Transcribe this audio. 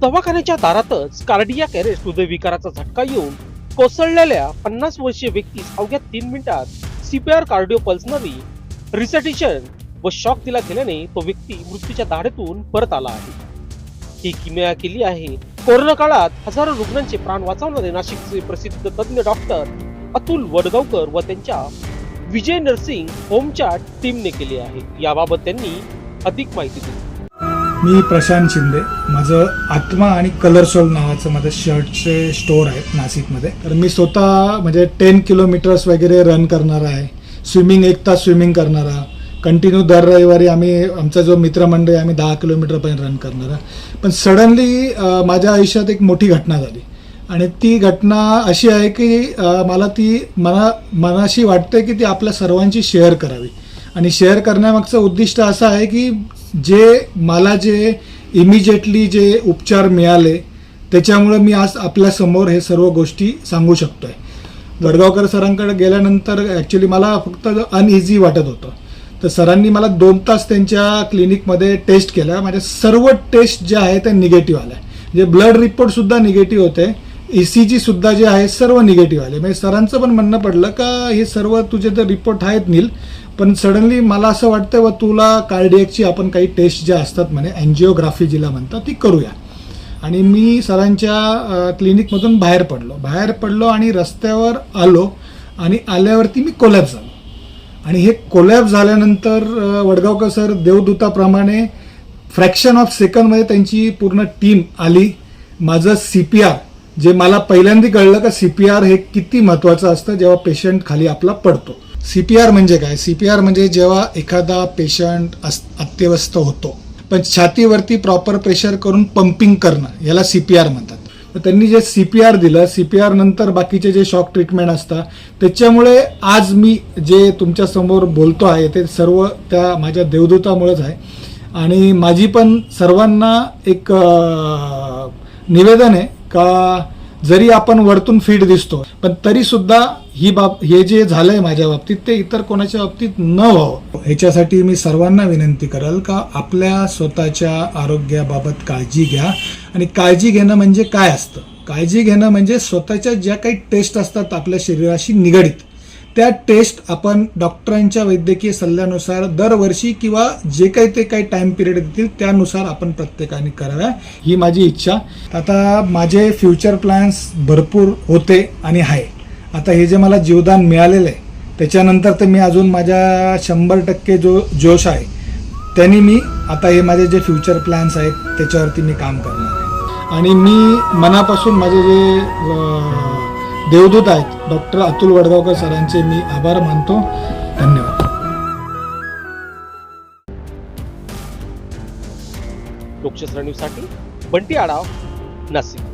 दवाखान्याच्या दारातच cardiac arrest हृदयविकाराचा झटका येऊन कोसळलेल्या पन्नास वर्षीय व्यक्तीस अवघ्या तीन मिनिटात सीपीआर कार्डिओ पल्सनरी रिसेटिशन व शॉक दिला गेल्याने तो व्यक्ती मृत्यूच्या दाढेतून परत आला आहे. ही किमया केली आहे. कोरोना काळात हजारो रुग्णांचे प्राण वाचवणारे नाशिकचे प्रसिद्ध तज्ज्ञ डॉक्टर अतुल वडगावकर व त्यांच्या विजय नर्सिंग होमच्या टीमने केली आहे. याबाबत त्यांनी अधिक माहिती दिली. मी प्रशांत शिंदे. माझं आत्मा आणि कलरसोल नावाचं माझं शर्टचे स्टोअर आहे नाशिकमध्ये. तर मी स्वतः म्हणजे टेन किलोमीटर्स वगैरे रन करणारा आहे. स्विमिंग एक तास स्विमिंग करणारा कंटिन्यू दर रविवारी आम्ही आमचा जो मित्रमंडळ आम्ही दहा किलोमीटरपर्यंत रन करणारा पण सडनली माझ्या आयुष्यात एक मोठी घटना झाली. आणि ती घटना अशी आहे की मला ती मना मनाशी वाटते की ती आपल्या सर्वांची शेअर करावी. आणि शेअर करण्यामागचं उद्दिष्ट असं आहे की जे मला जे इमिजिएटली जे उपचार मिळाले त्याच्यामुळे मी आज आपल्यासमोर हे सर्व गोष्टी सांगू शकतो आहे वडगावकर सरांकडे गेल्यानंतर ॲक्च्युली मला फक्त अनइझी वाटत होतं. तर सरांनी मला दोन तास त्यांच्या क्लिनिकमध्ये टेस्ट केल्या माझ्या म्हणजे सर्व टेस्ट जे आहे ते निगेटिव्ह आल्या. म्हणजे ब्लड रिपोर्टसुद्धा निगेटिव्ह होते. ई सी जी सुद्धा जे आहे सर्व निगेटिव्ह आले. म्हणजे सरांचं पण म्हणणं पडलं का हे सर्व तुझे तर रिपोर्ट आहेत नील पण सडनली मला असं वाटतं व तुला कार्डियकची आपण काही टेस्ट ज्या असतात म्हणे अँजिओग्राफी जिला म्हणतात ती करूया. आणि मी सरांच्या क्लिनिकमधून बाहेर पडलो. बाहेर पडलो आणि रस्त्यावर आलो आणि आल्यावरती मी कोलॅप झालो. आणि हे कोलॅप झाल्यानंतर वडगावकर सर देवदूताप्रमाणे फ्रॅक्शन ऑफ सेकंडमध्ये त्यांची पूर्ण टीम आली. माझं सी पी आर जे मला पहिल्यांदा कळलं का सी पी आर हे किती महत्त्वाचं असतं जेव्हा पेशंट खाली आपला पडतो. सी पी आर म्हणजे काय? सी पी आर म्हणजे जेव्हा एखादा पेशंट अस अत्यवस्थ होतो पण छातीवरती प्रॉपर प्रेशर करून पंपिंग करणं याला सी पी आर म्हणतात. तर त्यांनी जे सी पी आर दिलं सी पी आर नंतर बाकीचे जे शॉक ट्रीटमेंट असतात त्याच्यामुळे आज मी जे तुमच्यासमोर बोलतो आहे ते सर्व त्या माझ्या देवदूतामुळेच आहे. आणि माझी पण सर्वांना एक निवेदन आहे का जरी आपण वरतून फिट दिसतो पण तरी सुद्धा ही बाब हे जे झालंय माझ्या बाबतीत ते इतर कोणाच्या बाबतीत न व्हावं. ह्याच्यासाठी मी सर्वांना विनंती करेल का आपल्या स्वतःच्या आरोग्याबाबत काळजी घ्या. आणि काळजी घेणं म्हणजे काय असतं? काळजी घेणं म्हणजे स्वतःच्या ज्या काही टेस्ट असतात आपल्या शरीराशी निगडीत. त्या टेस्ट आपण डॉक्टरांच्या वैद्यकीय सल्ल्यानुसार दरवर्षी किंवा जे काही ते काही टाइम पिरियड देतील त्यानुसार आपण प्रत्येकाने कराव्या. ही माझी इच्छा. आता माझे फ्युचर प्लॅन्स भरपूर होते आणि आहे. आता हे जे मला जीवदान मिळालेलं आहे त्याच्यानंतर तर मी अजून माझ्या शंभर टक्के जो जोश आहे त्यांनी मी आता हे माझे जे फ्युचर प्लॅन्स आहेत त्याच्यावरती मी काम करणार आहे. आणि मी मनापासून माझे जे देवदूत आहेत. डॉक्टर अतुल वडगावकर सरांचे मी आभार मानतो. धन्यवाद. लोकशास्त्र न्यूजसाठी बंटी आढाव नाशिक.